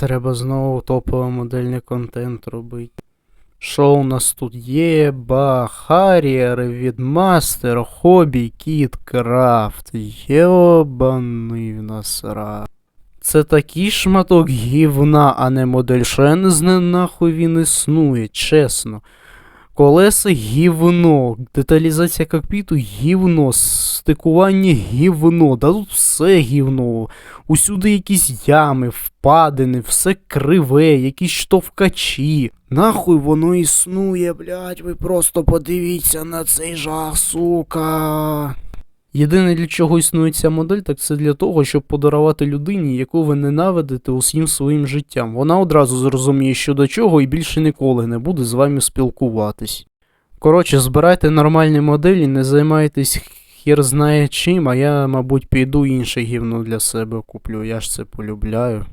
треба знову топовий модельний контент робити. Що у нас тут є? Ба, Харріер, Відмастер, Хобі, Кіт, Крафт. Єбаний в нас ра. Це такий шматок гівна, а не модель. Що не знаю, нахуй він існує, чесно. Колеса гівно, деталізація кокпіту гівно, стикування гівно, да тут все гівно. Усюди якісь ями, впадини, все криве, якісь штовкачі. Нахуй воно існує, блядь, ви просто подивіться на цей жах, сука. Єдине, для чого існує ця модель, так це для того, щоб подарувати людині, яку ви ненавидите усім своїм життям. Вона одразу зрозуміє, що до чого, і більше ніколи не буде з вами спілкуватись. Коротше, збирайте нормальні моделі, не займайтесь хір знає чим, а я, мабуть, піду інше гівно для себе куплю. Я ж це полюбляю.